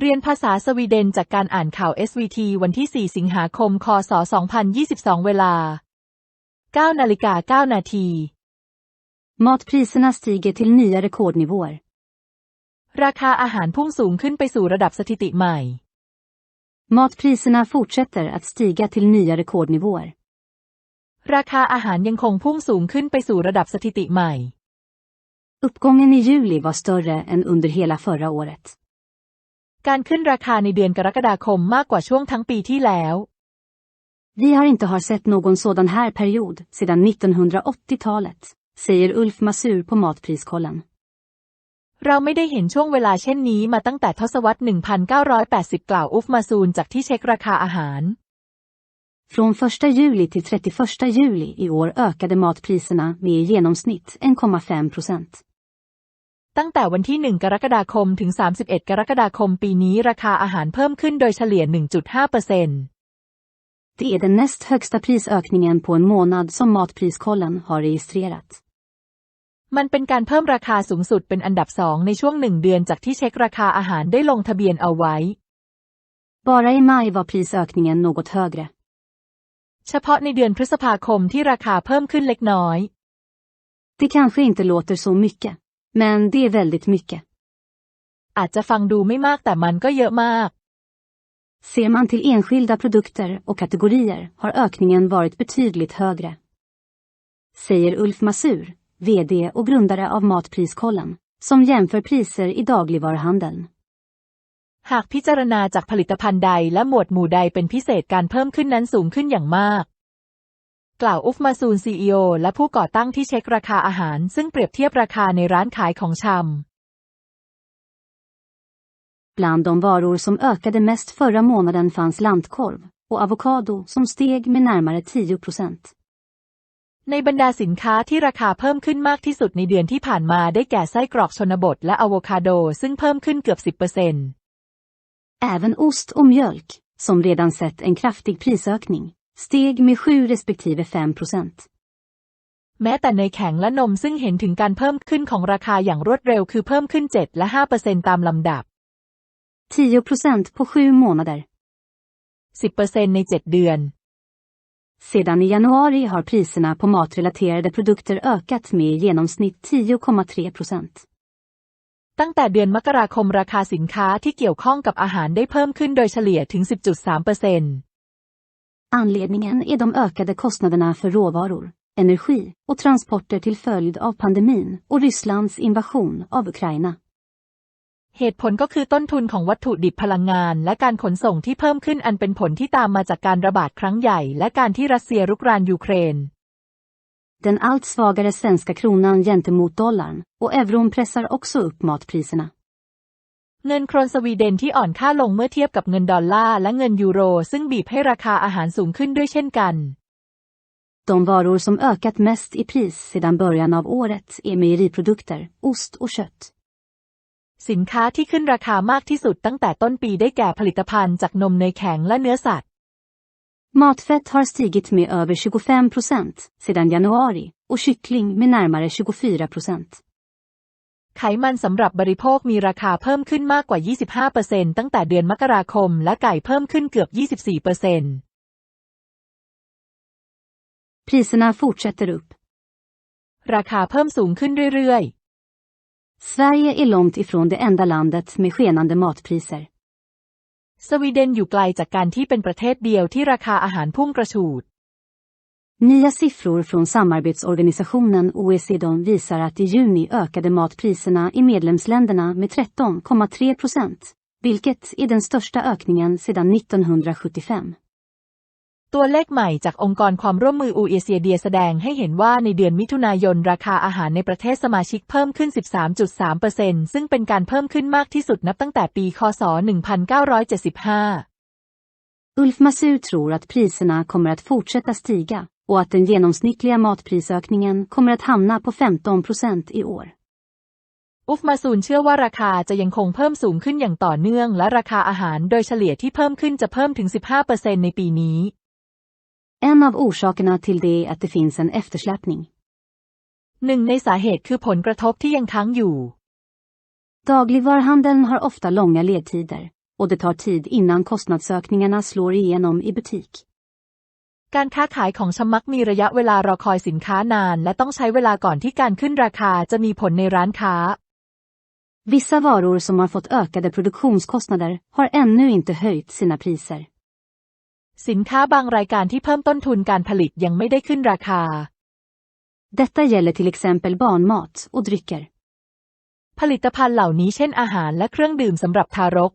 เรียนภาษาสวีเดนจากการอ่านข่าว SVT วันที่ 4 สิงหาคม คศ 2022 เวลา 9 นาฬิกา 9 นาที Matpriserna stiger till nya rekordnivåer. ราคาอาหารพุ่งสูงขึ้นไปสู่ระดับสถิติใหม่ Matpriserna fortsätter att stiga till nya rekordnivåer. ราคาอาหารยังคงพุ่งสูงขึ้นไปสู่ระดับสถิติใหม่ Uppgången i juli var större än under hela förra året. การขึ้นราคาในเดือนกรกฎาคมมากกว่าช่วงทั้งปีที่แล้ว Vi har inte har sett någon sådan här period sedan 1980-talet, säger Ulf Masur på Matpriskollen. เราไม่ได้เห็นช่วงเวลาเช่นนี้มาตั้งแต่ทศวรรษ 1980 กล่าวอุฟมาซูนจากที่เช็คราคาอาหาร Från 1 juli till 31 juli i år ökade matpriserna med i genomsnitt 1,5 procent. ตั้งแต่วันที่ 1 กรกฎาคม ถึง 31 กรกฎาคมปีนี้ราคาอาหารเพิ่มขึ้นโดยเฉลี่ย 1.5 เปอร์เซ็นต์ Det är den näst högsta prisökningen på en månad som Matpriskollen har registrerat. มันเป็นการเพิ่มราคาสูงสุดเป็นอันดับสองในช่วงหนึ่งเดือนจากที่เช็คราคาอาหารได้ลงทะเบียนเอาไว้ Bara i maj var prisökningen något högre. เฉพาะในเดือนพฤษภาคมที่ราคาเพิ่มขึ้นเล็กน้อย Det kanske inte låter så mycket, men det är väldigt mycket. อาจจะฟังดูไม่มากแต่มันก็เยอะมาก Ser man till enskilda produkter och kategorier har ökningen varit betydligt högre. Säger Ulf Masur, VD och grundare av Matpriskollen, som jämför priser i dagligvaruhandeln. หากพิจารณาจากผลิตภัณฑ์ใดและหมวดหมู่ใดเป็นพิเศษการเพิ่มขึ้นนั้นสูงขึ้นอย่างมาก กล่าวอุฟมาซูนซีอและผู้ก่อตั้งที่เช็คราคาอาหาร ซึ่งเปรียบเทียบราคาในร้านขายของชำ Bland de varor som ökade mest förra månaden fanns lantkorv och avokado som steg med närmare 10 procent. ในบรรดาสินค้าที่ราคาเพิ่มขึ้นมากที่สุดในเดือนที่ผ่านมาได้แก่ไส้กรอกชนบทและอะโวคาโดซึ่งเพิ่มขึ้นเกือบ 10% Även ost och mjölk, som redan sett en kraftig prisökning, steg med 7 respektive 5 procent. แม้แต่เนยแข็งและนมซึ่งเห็นถึงการเพิ่มขึ้นของราคาอย่างรวดเร็วคือเพิ่มขึ้น 7 และ 5%ตามลำดับ 10 procent på 7 månader. 10%ใน 7 เดือน Sedan i januari har priserna på matrelaterade produkter ökat med i genomsnitt 10,3 procent. ตั้งแต่เดือนมกราคมราคาสินค้าที่เกี่ยวข้องกับอาหารได้เพิ่มขึ้นโดยเฉลี่ยถึง 10.3% Anledningen är de ökade kostnaderna för råvaror, energi och transporter till följd av pandemin och Rysslands invasion av Ukraina. เหตุผลก็คือต้นทุนของวัตถุดิบพลังงานและการขนส่งที่เพิ่มขึ้นอันเป็นผลที่ตามมาจากการระบาดครั้งใหญ่และการที่รัสเซียรุกรานยูเครน Den allt svagare svenska kronan gentemot dollarn och euron pressar också upp matpriserna. เงินโครนสวีเดนที่อ่อนค่าลงเมื่อเทียบกับเงินดอลลาร์และเงินยูโร ซึ่งบีบให้ราคาอาหารสูงขึ้นด้วยเช่นกัน De varor som ökat mest i pris sedan början av året är mejeriprodukter, ost och kött. สินค้าที่ขึ้นราคามากที่สุดตั้งแต่ต้นปีได้แก่ผลิตภัณฑ์จากนมเนยแข็งและเนื้อสัตว์ Matfett har stigit med över 25 procent sedan januari och kyckling med närmare 24 procent. ไขมันสำหรับบริโภคมีราคาเพิ่มขึ้นมากกว่า 25%ตั้งแต่เดือนมกราคม และไก่เพิ่มขึ้นเกือบ 24% Priserna fortsätter upp. ราคาเพิ่มสูงขึ้นเรื่อย Sverige är långt ifrån det enda landet med skenande matpriser. ๆสวีเดนอยู่ไกลจากการที่เป็นประเทศเดียวที่ราคาอาหารพุ่งกระฉูด Nya siffror från samarbetsorganisationen OECD visar att i juni ökade matpriserna i medlemsländerna med 13,3 procent, vilket är den största ökningen sedan 1975. ตัวเลขใหม่จากองค์กรความร่วมมือ OECD แสดงให้เห็นว่าในเดือนมิถุนายนราคาอาหารในประเทศสมาชิกเพิ่มขึ้น 13.3%ซึ่งเป็นการเพิ่มขึ้นมากที่สุดนับตั้งแต่ปี คศ 1975 Ulf Masur tror att priserna kommer att fortsätta stiga och att den genomsnittliga matprisökningen kommer att hamna på 15 procent i år. อุฟมาซูนเชื่อว่าราคาจะยังคงเพิ่มสูงขึ้นอย่างต่อเนื่อง และราคาอาหารโดยเฉลี่ยที่เพิ่มขึ้นจะเพิ่มถึง 15%ในปีนี้ En av orsakerna till det är att det finns en eftersläpning. หนึ่งในสาเหตุคือผลกระทบที่ยังค้างอยู่ Dagligvaruhandeln har ofta långa ledtider, och det tar tid innan kostnadsökningarna slår igenom i butik. การค้าขายของชำมักมีระยะเวลารอคอยสินค้านาน และต้องใช้เวลาก่อนที่การขึ้นราคาจะมีผลในร้านค้า Vissa varor som har fått ökade produktionskostnader har ännu inte höjt sina priser. สินค้าบางรายการที่เพิ่มต้นทุนการผลิตยังไม่ได้ขึ้นราคา Detta gäller till exempel barnmat och drycker. ผลิตภัณฑ์เหล่านี้เช่นอาหารและเครื่องดื่มสำหรับทารก